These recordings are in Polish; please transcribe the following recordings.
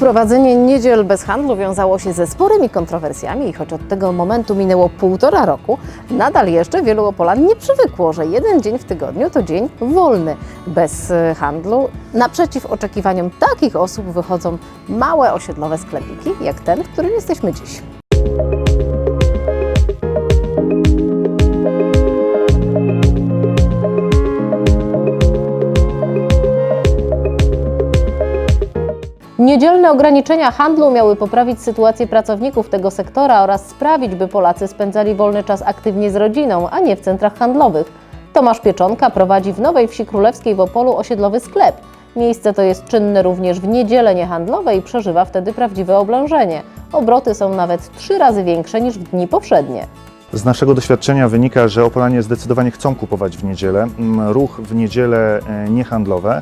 Wprowadzenie niedziel bez handlu wiązało się ze sporymi kontrowersjami i choć od tego momentu minęło półtora roku, nadal jeszcze wielu Opolan nie przywykło, że jeden dzień w tygodniu to dzień wolny bez e, handlu. Naprzeciw oczekiwaniom takich osób wychodzą małe osiedlowe sklepiki, jak ten, w którym jesteśmy dziś. Niedzielne ograniczenia handlu miały poprawić sytuację pracowników tego sektora oraz sprawić, by Polacy spędzali wolny czas aktywnie z rodziną, a nie w centrach handlowych. Tomasz Pieczonka prowadzi w Nowej Wsi Królewskiej w Opolu osiedlowy sklep. Miejsce to jest czynne również w niedzielę niehandlowe i przeżywa wtedy prawdziwe oblężenie. Obroty są nawet trzy razy większe niż w dni powszednie. Z naszego doświadczenia wynika, że Opolanie zdecydowanie chcą kupować w niedzielę. Mm, Ruch w niedzielę e, niehandlowe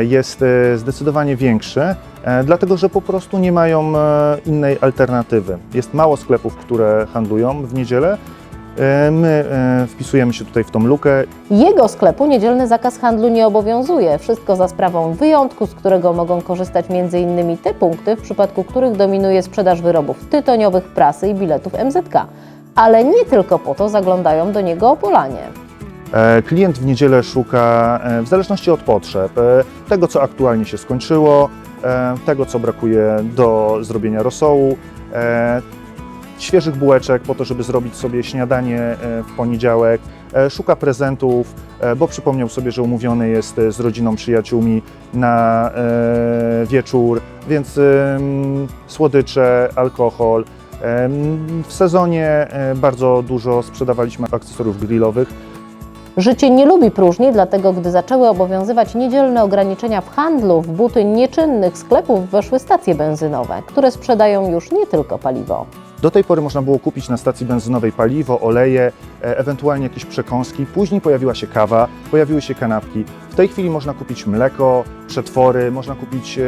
jest e, zdecydowanie większy, e, dlatego że po prostu nie mają e, innej alternatywy. Jest mało sklepów, które handlują w niedzielę. E, My e, wpisujemy się tutaj w tą lukę Jego sklepu niedzielny zakaz handlu nie obowiązuje. Wszystko za sprawą wyjątku, z którego mogą korzystać m.in. te punkty, w przypadku których dominuje sprzedaż wyrobów tytoniowych, prasy i biletów MZK. Ale nie tylko po to zaglądają do niego Opolanie. E, Klient w niedzielę szuka, e, w zależności od potrzeb, e, tego co aktualnie się skończyło, tego co brakuje do zrobienia rosołu, świeżych bułeczek po to, żeby zrobić sobie śniadanie w poniedziałek, szuka prezentów, bo przypomniał sobie, że umówiony jest z rodziną, przyjaciółmi na wieczór, więc słodycze, alkohol. W sezonie bardzo dużo sprzedawaliśmy akcesoriów grillowych, Życie nie lubi próżni, dlatego gdy zaczęły obowiązywać niedzielne ograniczenia w handlu, w buty nieczynnych sklepów weszły stacje benzynowe, które sprzedają już nie tylko paliwo. Do tej pory można było kupić na stacji benzynowej paliwo, oleje, e, ewentualnie jakieś przekąski. Później pojawiła się kawa, pojawiły się kanapki. W tej chwili można kupić mleko, przetwory, można kupić e,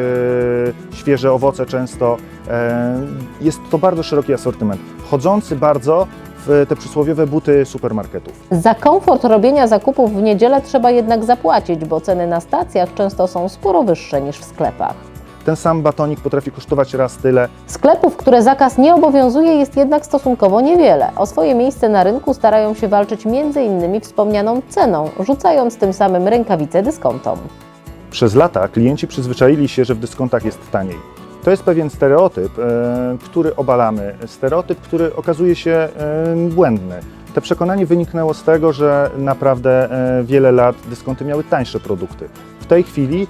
świeże owoce często. E, jest to bardzo szeroki asortyment, wchodzący bardzo w te przysłowiowe buty supermarketów. Za komfort robienia zakupów w niedzielę trzeba jednak zapłacić, bo ceny na stacjach często są sporo wyższe niż w sklepach. Ten sam batonik potrafi kosztować raz tyle, Sklepów, które zakaz nie obowiązuje, jest jednak stosunkowo niewiele. O swoje miejsce na rynku starają się walczyć m.in. wspomnianą ceną, rzucając tym samym rękawice dyskontom. Przez lata klienci przyzwyczaili się, że w dyskontach jest taniej. To jest pewien stereotyp, e, który obalamy. Stereotyp, który okazuje się e, błędny. To przekonanie wyniknęło z tego, że naprawdę e, wiele lat dyskonty miały tańsze produkty. W tej chwili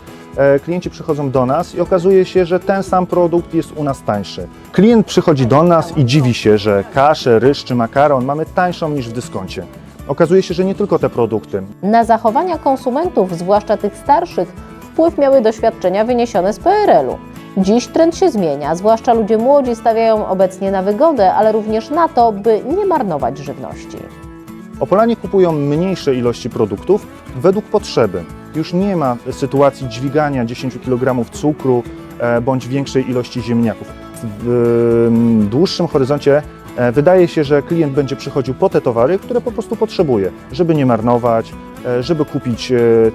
klienci przychodzą do nas i okazuje się, że ten sam produkt jest u nas tańszy. Klient przychodzi do nas i dziwi się, że kaszę, ryż czy makaron mamy tańszą niż w dyskoncie. Okazuje się, że nie tylko te produkty. Na zachowania konsumentów, zwłaszcza tych starszych, wpływ miały doświadczenia wyniesione z PRL-u. Dziś trend się zmienia, zwłaszcza ludzie młodzi stawiają obecnie na wygodę, ale również na to, by nie marnować żywności. Opolanie kupują mniejsze ilości produktów według potrzeby. Już nie ma sytuacji dźwigania 10 kg cukru e, bądź większej ilości ziemniaków. W dłuższym horyzoncie e, wydaje się, że klient będzie przychodził po te towary, które po prostu potrzebuje, żeby nie marnować, e, żeby kupić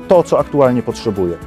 to, co aktualnie potrzebuje.